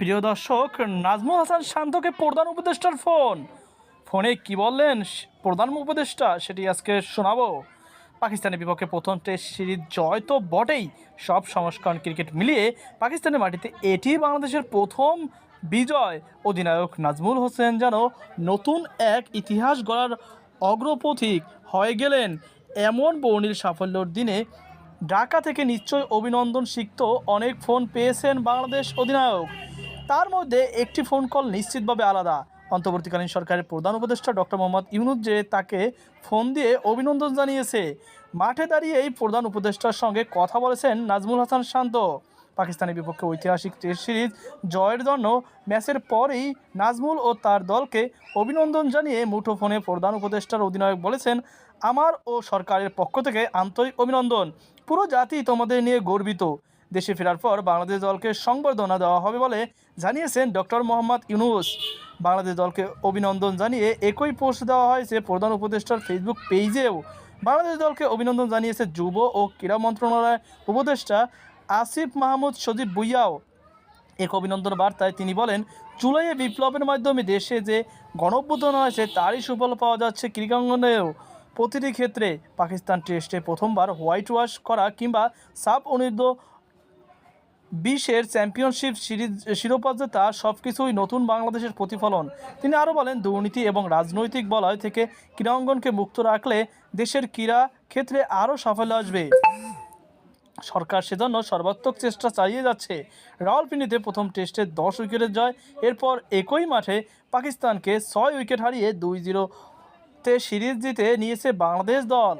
প্রিয় দর্শক, নাজমুল হাসান শান্তকে প্রধান উপদেষ্টার ফোন। ফোনে কি বললেন প্রধান উপদেষ্টা, সেটি আজকে শোনাবো। পাকিস্তানের বিপক্ষে প্রথম টেস্ট সিরিজ জয় তো বটেই। সব সংস্করণ ক্রিকেট মিলিয়ে পাকিস্তানের মাটিতে এটি বাংলাদেশের প্রথম বিজয়। অধিনায়ক নাজমুল হোসেন যেন নতুন এক ইতিহাস গড়ার অগ্রপথিক হয়ে গেলেন। এমন বর্ণিল সাফল্যর দিনে ঢাকা থেকে নিশ্চয় অভিনন্দন সিক্ত অনেক ফোন পেয়েছেন বাংলাদেশ অধিনায়ক। তার মধ্যে একটি ফোন কল নিশ্চিতভাবে আলাদা। অন্তর্বর্তীকালীন সরকারের প্রধান উপদেষ্টা ডক্টর মোহাম্মদ ইউনুস যে তাকে ফোন দিয়ে অভিনন্দন জানিয়েছে, মাঠে দাঁড়িয়েই প্রধান উপদেষ্টার সঙ্গে কথা বলেছেন নাজমুল হাসান শান্ত। পাকিস্তানের বিপক্ষে ঐতিহাসিক টেস্ট সিরিজ জয়ের জন্য ম্যাচের পরেই নাজমুল ও তার দলকে অভিনন্দন জানিয়ে মুঠোফোনে প্রধান উপদেষ্টার অধিনায়ক বলেছেন, আমার ও সরকারের পক্ষ থেকে আন্তরিক অভিনন্দন। পুরো জাতি তোমাদের নিয়ে গর্বিত। দেশে ফেরার পর বাংলাদেশ দলকে সংবর্ধনা দেওয়া হবে বলে জানিয়েছেন ডক্টর মোহাম্মদ ইউনুস। বাংলাদেশ দলকে অভিনন্দন জানিয়ে একই পোস্ট দেওয়া হয়েছে প্রধান উপদেষ্টার ফেসবুক পেজেও। বাংলাদেশ দলকে অভিনন্দন জানিয়েছে যুব ও ক্রীড়া মন্ত্রণালয়ের উপদেষ্টা আসিফ মাহমুদ সজীব বুইয়াও এক অভিনন্দন বার্তায় তিনি বলেন, জুলাইয়ে বিপ্লবের মাধ্যমে দেশে যে গণঅভ্যুত্থান হয়েছে, তারই সুফল পাওয়া যাচ্ছে ক্রীড়াঙ্গনেও। প্রতিটি ক্ষেত্রে পাকিস্তান টেস্টে প্রথমবার হোয়াইট ওয়াশ করা কিংবা সাব অনূর্ধ্ব বিশের চ্যাম্পিয়নশিপ সিরিজ শিরোপা জেতা সব কিছুই নতুন বাংলাদেশের প্রতিফলন। তিনি আরও বলেন, দুর্নীতি এবং রাজনৈতিক বলয় থেকে ক্রীড়াঙ্গনকে মুক্ত রাখলে দেশের ক্রীড়া ক্ষেত্রে আরও সাফল্য আসবে। সরকার সেজন্য সর্বাত্মক চেষ্টা চালিয়ে যাচ্ছে। রাওয়ালপিন্ডিতে প্রথম টেস্টে দশ উইকেটের জয়, এরপর একই মাঠে পাকিস্তানকে ছয় উইকেট হারিয়ে দুই জিরোতে সিরিজ জিতে নিয়েছে বাংলাদেশ দল।